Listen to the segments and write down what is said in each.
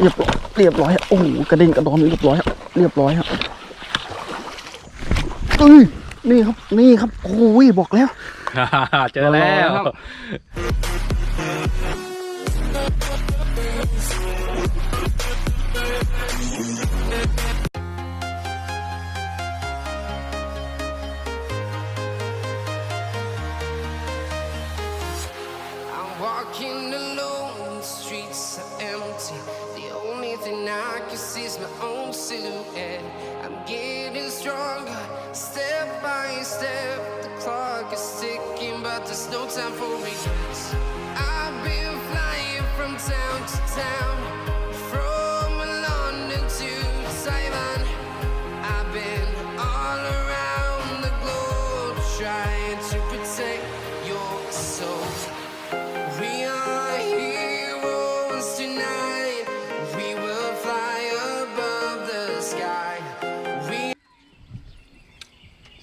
เรียบร้อยเรียบร้อยฮะโอ้โหกระเด็นกระดอนเรียบร้อยฮะเรียบร้อยฮะอุ้ยนี่ครับนี่ครับโอ้ยบอกแล้ว เจอแล้ว time for regrets. I've been flying from town to town,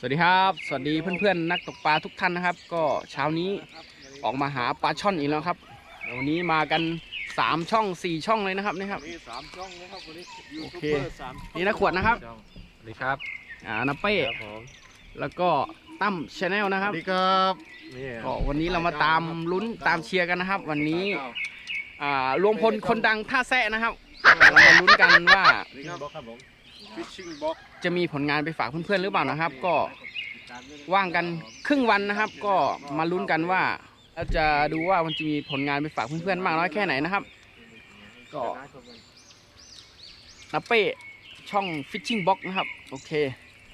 สวัสดีครับ สวัสดีเพื่อนๆนักตกปลาทุกท่านนะครับ ก็เช้านี้ออกมาหาปลาช่อนอีกแล้วครับเดี๋ยววันนี้มากันสามช่องสี่ช่องเลยนะครับนี่ครับ นี่สามช่องนะครับวันนี้ยูโอทูบเคเบอร์สามนี่นะขวดนะครับ สวัสดีครับ อ่านาเป้ครับผมแล้วก็ตั้มชาแนลนะคสรับวัสดีครับนี่ก็วันนี้เรามาตามลุ้นตามเชียร์กันนะครับ วันนี้อ่ารวมพลคนดังท่าแซะนะครับเรามาลุ้นกันว่าสวัสดีครับครับผมฟิชชิ่งบ็อก จะมีผลงานไปฝากเพื่อนๆหรือเปล่านะครับ ก็ว่างกันครึ่งวันนะครับ ก็มาลุ้นกันว่าเราจะดูว่ามันจะมีผลงานไปฝากเพื่อนๆมากน้อยแค่ไหนนะครับ ก็นับเป้ช่อง Fishing Box นะครับ โอเค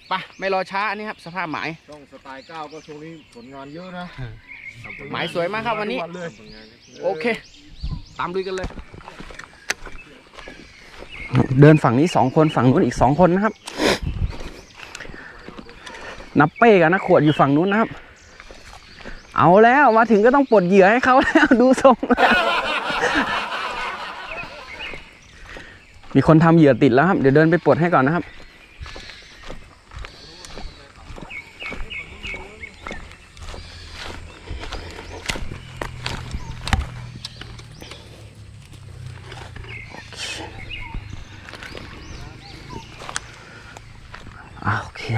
ไปะไม่รอช้าอันนี้ครับ สภาพหมายช่องสไตล์เก้าก็ช่วงนี้ผลงานเยอะนะ หมายสวยมากครับวันนี้เลยโอเค ตามดูกันเลย เดินฝั่งนี้สองคนฝั่งนู้นอีกสองคนนะครับ นับเป้กับนักขวดอยู่ฝั่งนู้นนะครับ เอาแล้วมาถึงก็ต้องปลดเหยื่อให้เขาแล้วดูทรงแล้วมีคนทำเหยื่อติดแล้วครับ เดี๋ยวเดินไปปลดให้ก่อนนะครับ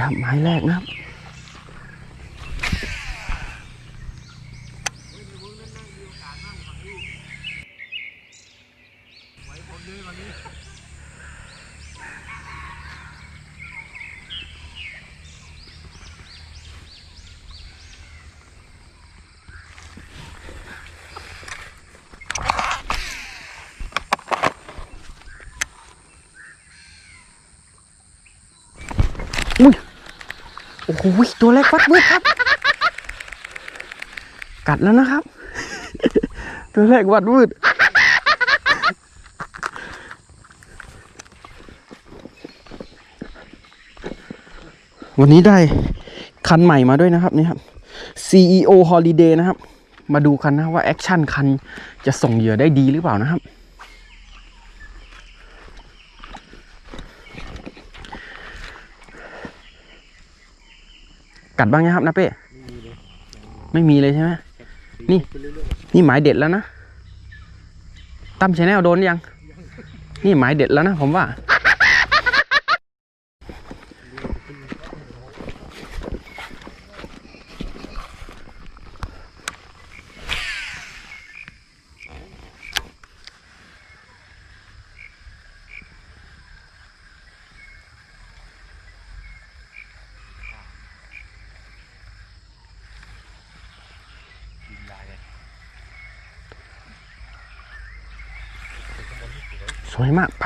ครับไม้แรกนะครับอุ้ย โอ้โหตัวแรกวัดมืดครับ กัดแล้วนะครับ ตัวแรกวัดมืดวันนี้ได้คันใหม่มาด้วยนะครับนี่ครับ CEO Holiday นะครับ มาดูกันนะว่าแอคชั่นคันจะส่งเหยื่อได้ดีหรือเปล่านะครับ กัดบ้างนะครับนะเป้ไม่มีเลยใช่ไหมนี่ นี่หมายเด็ดแล้วนะตั้มชแนลโดนยัง นี่หมายเด็ดแล้วนะผมว่า สวยมากไป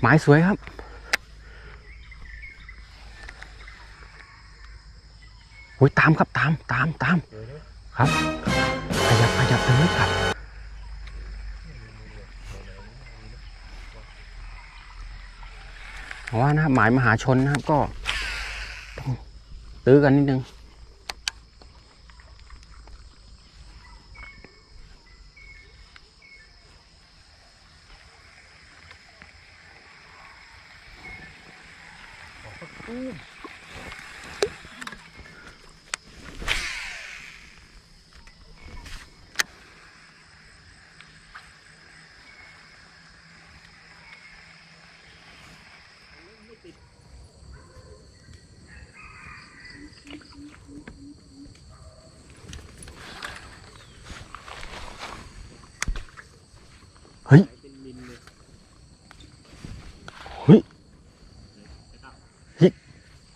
หมายสวยครับ โอ้ยตามครับตามตามตามครับขยับขยับไปไม่กัดเพราะว่านะครับหมายมหาชนนะครับก็ ต้องตื้อกันนิดนึง Ooh.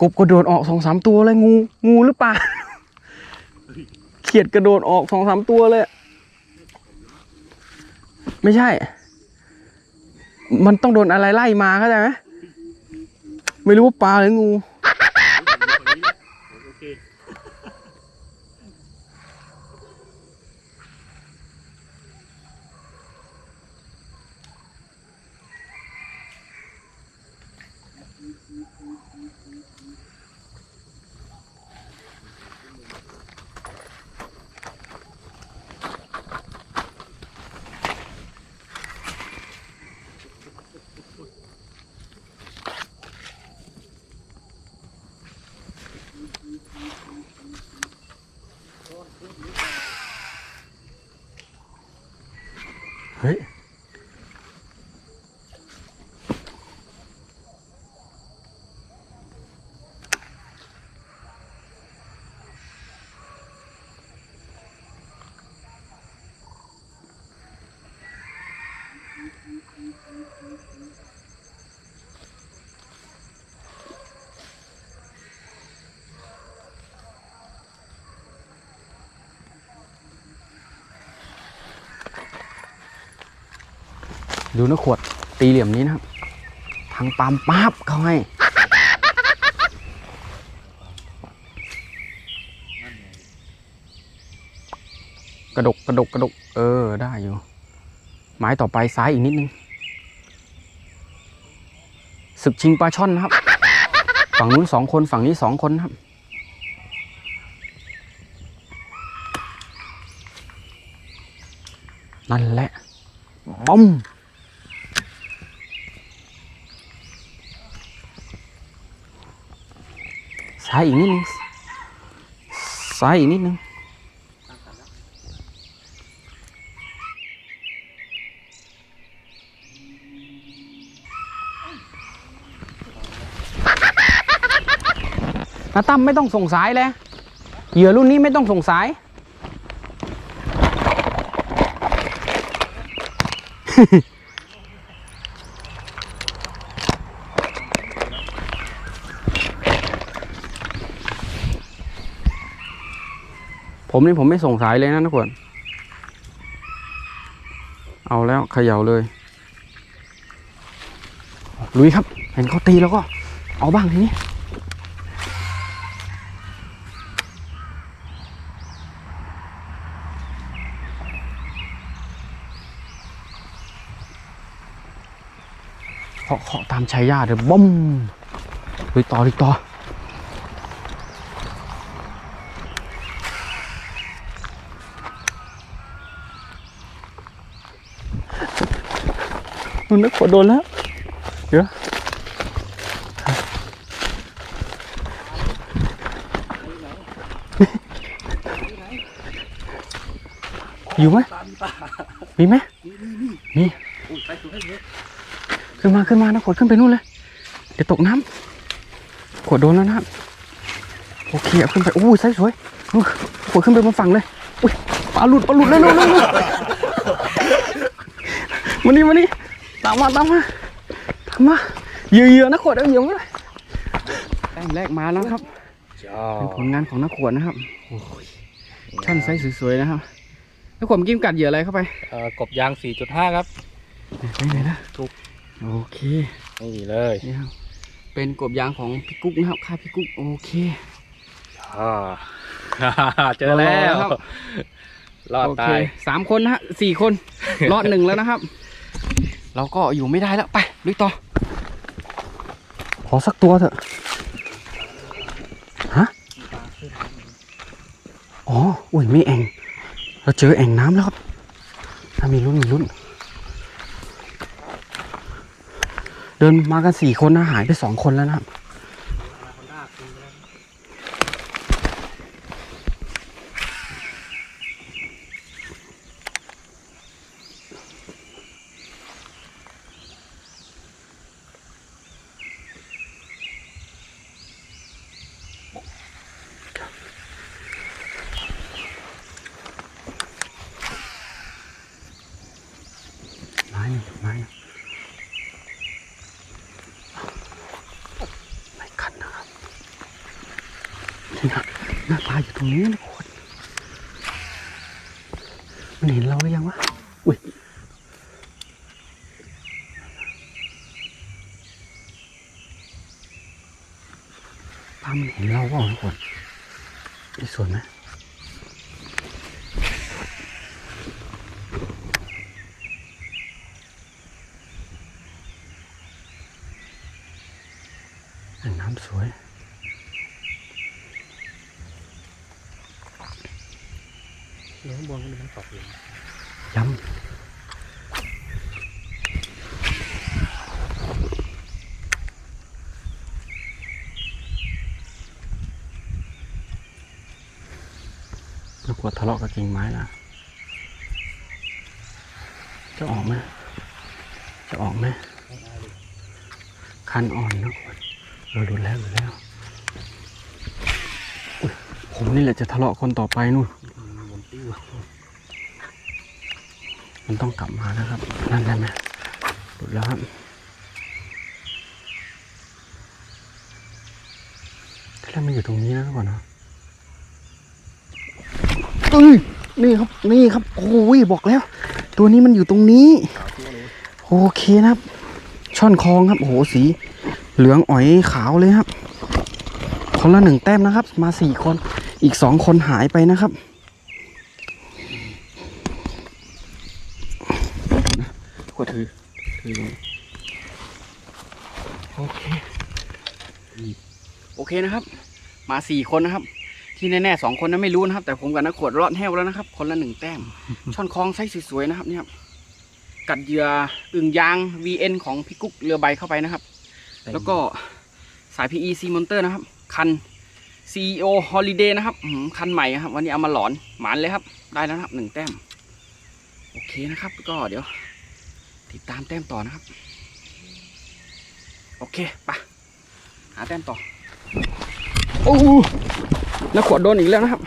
กบกระโดดออกสองสามตัวเลยงูงูหรือเปล่าเขียดกระโดดออกสองสามตัวเลย ไม่ใช่ มันต้องโดนอะไรไล่มาเข้าใจไหมไม่รู้ว่าปลาหรืองู เฮ้ย ดูนะขวดตีเหลี่ยมนี้นะครับ ทางปามป๊าบเขาให้กระดกกระดกกระดก เออได้อยู่ไม้ต่อไปซ้ายอีกนิดนึงศึกชิงปลาช่อนนะครับ ฝั่งนู้นสองคนฝั่งนี้สองคนนะครับ นั่นแหละป้อม ซ้ายอีกนิดนึงซ้ายอีกนิดนึงนาตั้มไม่ต้องส่งสายเลยเหยื่อรุ่นนี้ไม่ต้องส่งสาย ผมนี่ผมไม่ส่งสายเลยนะทุกคน เอาแล้วเขย่าเลย ลุยครับ เห็นเขาตีแล้วก็ เอาบ้างทีนี้เคาะเคาะตามชายญาติเลยบ้มลุยต่อลุยต่อ มันนึกว่าโดนแล้วเดี๋ยวอยู่ไหมมีไหมมีขึ้นมาขึ้นมานะขวดขึ้นไปนู่นเลย เดี๋ยวตกน้ำขวดโดนแล้วนะโอเคเอาขึ้นไปอู้ยไซส์สวยขวดขึ้นไปบนฝั่งเลยอุ้ยปลาหลุดปลาหลุดเร็วเร็วเร็วเร็วมานี่มานี่ ตามมาตามมาตามมาเหยื่อเหยื่อนักขวดเอาเหยื่อมาเลยแต้มแรกมาแล้วครับเป็นผลงานของนักขวดนะครับโอ้ยช่อนไซส์สวยๆนะครับนักขวดเมื่อกี้มันกัดเหยื่ออะไรเข้าไปเอ่อกบยาง 4.5 ครับไปไหนนะกุ๊กโอเคนี่เลยนี่ครับเป็นกบยางของพี่กุ๊กนะครับค่าพี่กุ๊กโอเคอ่าเจอแล้วครับรอดโอเคตายสามคนนะฮะสี่คนรอดหนึ่งแล้วนะครับ เราก็อยู่ไม่ได้แล้วไปลุยต่อ ขอสักตัวเถอะ ฮะ อ๋อ อุ้ยมีแองเราเจอแอ่งน้ำแล้วครับถ้ามีรุ่นมีรุ่น เดินมากันสี่คนนะหายไปสองคนแล้วนะครับ ไม่คันนะครับน่นะหน้าตาอยู่ตรงนี้นะคนมันเห็นเราหรือยังวะอุ้ยปลามันเห็นเราก็อ่อนคนมีส่วนไหม น้ำสวย เดี๋ยวข้างบนก็มีน้ำตกอยู่ย้ำไม่กลัวทะเลาะกับกิ่งไม้นะ จะออกไหมจะออกไหมคันอ่อนนะคน เราหลุดแล้วหลุดแล้วผมนี่แหละจะทะเลาะคนต่อไปนู่นมันต้องกลับมานะครับ นั่นได้ไหมหลุดแล้วครับถ้าแรกมันอยู่ตรงนี้นะทุกคนนะเอ้ยนี่ครับ นี่ครับ โอ้ย บอกแล้ว ตัวนี้มันอยู่ตรงนี้ โอเคนะครับ ช่อนคลองครับ โอ้โห สี เหลืองอ๋อยขาวเลยครับ คนละหนึ่งแต้มนะครับ มาสี่คน อีกสองคนหายไปนะครับก็ถือ ถือ โอเค โอเคนะครับ มาสี่คนนะครับ ที่แน่ๆสองคนนั้นไม่รู้นะครับ แต่ผมกับนักขวดรอดแห้วแล้วนะครับ คนละหนึ่งแต้ม ช่อนคลองไซส์สวยๆนะครับเนี่ยครับกัดเหยื่ออึ่งยาง VN ของพี่กุ๊กเรือใบเข้าไปนะครับ แล้วก็สาย PE C Monster นะครับ คัน CEO Holiday นะครับอื้อหือคันใหม่ครับ วันนี้เอามาหลอนหมานเลยครับ ได้แล้วนะครับหนึ่งแต้ม โอเคนะครับ ก็เดี๋ยว ติดตามแต้มต่อนะครับ โอเคไปะหาแต้มต่อ โอ้แล้วขวดโดนอีกแล้วนะครับ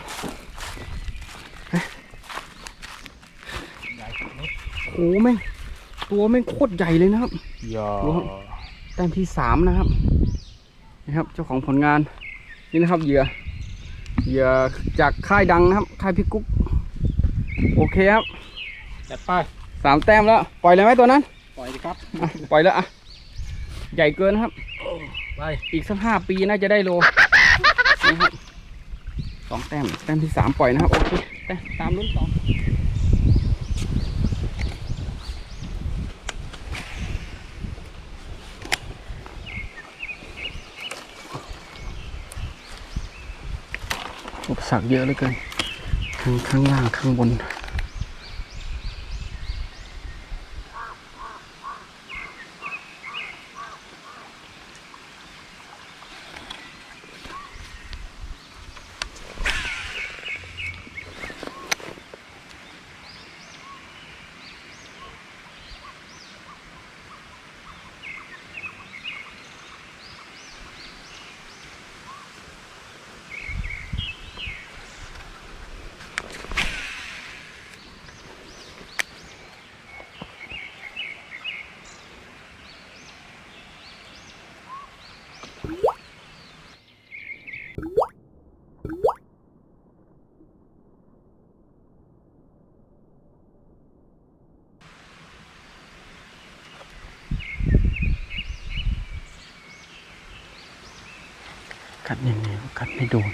โอ้แม่งตัวแม่งโคตรใหญ่เลยนะครับยอรู้ครับ แต้มที่สามนะครับนี่ครับ เจ้าของผลงานนี่นะครับเหยื่อเหยื่อจากค่ายดังนะครับ ค่ายพี่กุ๊กโอเคครับจัดไปสามแต้มแล้ว ปล่อยเลยไหมตัวนั้น ปล่อยดิครับอะปล่อยแล้วอะใหญ่เกินนะครับ ไปอีกสักห้าปีน่าจะได้โลนะครับสองแต้มแต้มที่สามปล่อยนะครับโอเคแต่ตามลุ้นต่ออุ สักเยอะเหลือเกินทั้งข้างล่างข้างบน เหนียกัดไม่โดน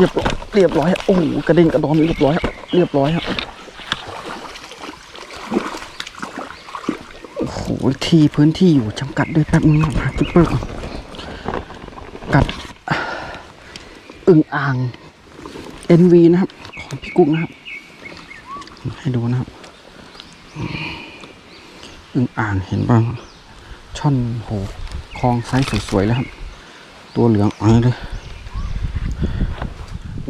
รียบร้อยเรียบร้อยครับโอ้โหกระเด็นกระดอนเรียบร้อยครับเรียบร้อยครับโอ้โหที่พื้นที่อยู่จำกัดด้วยแป๊บนึงนะหากิ๊ปเปอร์ก่อนกัดอึ่งอ่าง NV นะครับ ของพี่กุ๊กนะครับ ให้ดูนะครับอึ่งอ่างเห็นบ้างช่อนโหคลองไซส์สวยๆแล้วครับ ตัวเหลืองอ๋อยเลย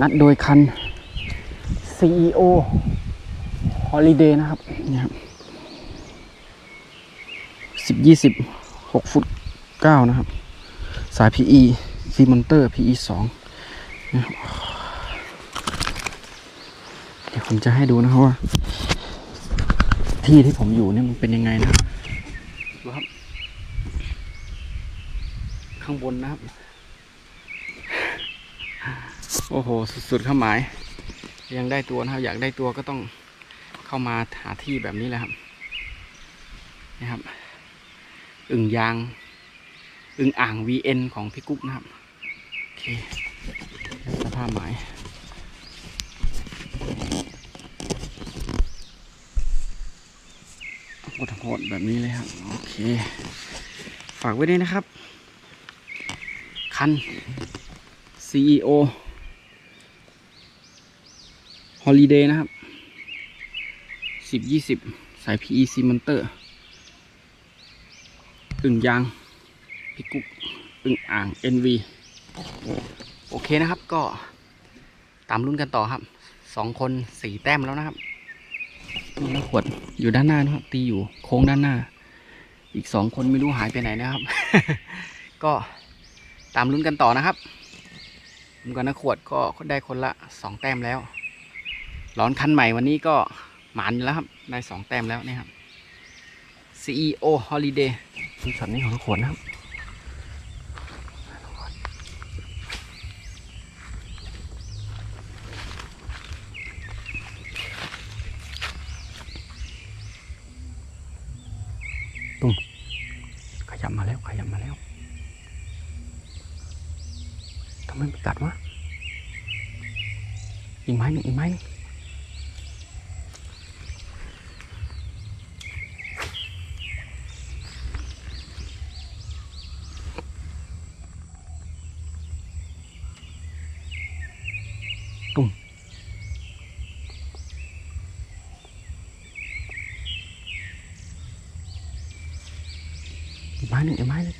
งัดโดยคัน CEO Holiday นะครับเนี่ยครับสิบยี่สิบหกฟุตเก้านะครับ สาย PE ซีมอนเตอร์ PE สองนะครับเดี๋ยวผมจะให้ดูนะครับว่า ที่ที่ผมอยู่เนี่ยมันเป็นยังไงนะครับดูครับข้างบนนะครับ โอ้โห สุดๆข้าหมาย ยังได้ตัวนะครับ อยากได้ตัวก็ต้องเข้ามาหาที่แบบนี้แหละครับนี่ครับ อึ่งยาง อึ่งอ่าง VN ของพี่กุ๊กนะครับ โอเคสภาพหมายโหดโหดแบบนี้เลยครับ โอเค ฝากไว้ด้วยนะครับ คัน CEO Holiday นะครับสิบยี่สิบสาย PE ซีมอนเตอร์อึ่งยางพิกุกอึ่งอ่าง NV โอเคนะครับก็ตามรุ่นกันต่อครับสองคนสี่แต้มแล้วนะครับนี่แล้วขวดอยู่ด้านหน้านะครับ ตีอยู่โค้งด้านหน้า อีกสองคนไม่รู้หายไปไหนนะครับ ก็ตามรุ่นกันต่อนะครับผมกับนักขวดก็ได้คนละสองแต้มแล้ว ร้อนคันใหม่วันนี้ก็หมานอยู่แล้วครับ ได้สองแต้มแล้วนี่ครับ CEO Holiday นี่ช็อตนี้ของนักขวดนะครับตุ้มขยับมาแล้วขยับมาแล้วทำไมไม่กัดวะอีกไม้หนึ่งอีกไม้หนึ่ง ไม้หนึ่งอีกไม้หนึ่ง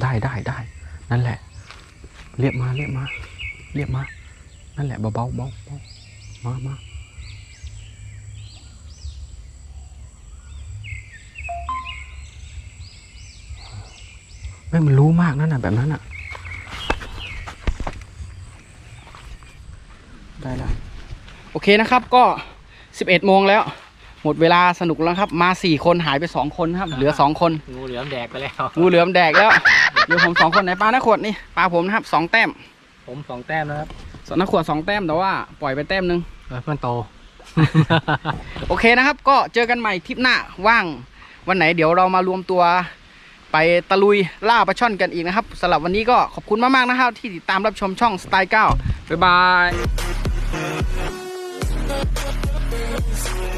ได้ได้ได้นั่นแหละ เรียบมาเรียบมา เรียบมา นั่นแหละเบาเบาเบามามาไม่มันรู้มากนั่นน่ะแบบนั้นอะ ได้แล้ว โอเคนะครับก็ 11โมงแล้ว หมดเวลาสนุกแล้วครับ มา 4 คนหายไป 2 คนครับ เหลือ 2 คนงูเหลือมแดกไปแล้วงูเหลือมแดกแล้วเหลือผม 2 คนไหนปลาหน้าขวดนี่ปลาผมนะครับ2แต้ม ผมสองแต้มนะครับส่วนหน้าขวด2แต้มแต่ว่าปล่อยไปแต้มหนึงเออเพื่อนโต โอเคนะครับ ก็เจอกันใหม่ทริปหน้าว่าง วันไหนเดี๋ยวเรามารวมตัวไปตะลุยล่าปลาช่อนกันอีกนะครับสำหรับวันนี้ก็ขอบคุณมากๆนะครับ ที่ติดตามรับชมช่องสไตล์9บ๊ายบาย This way.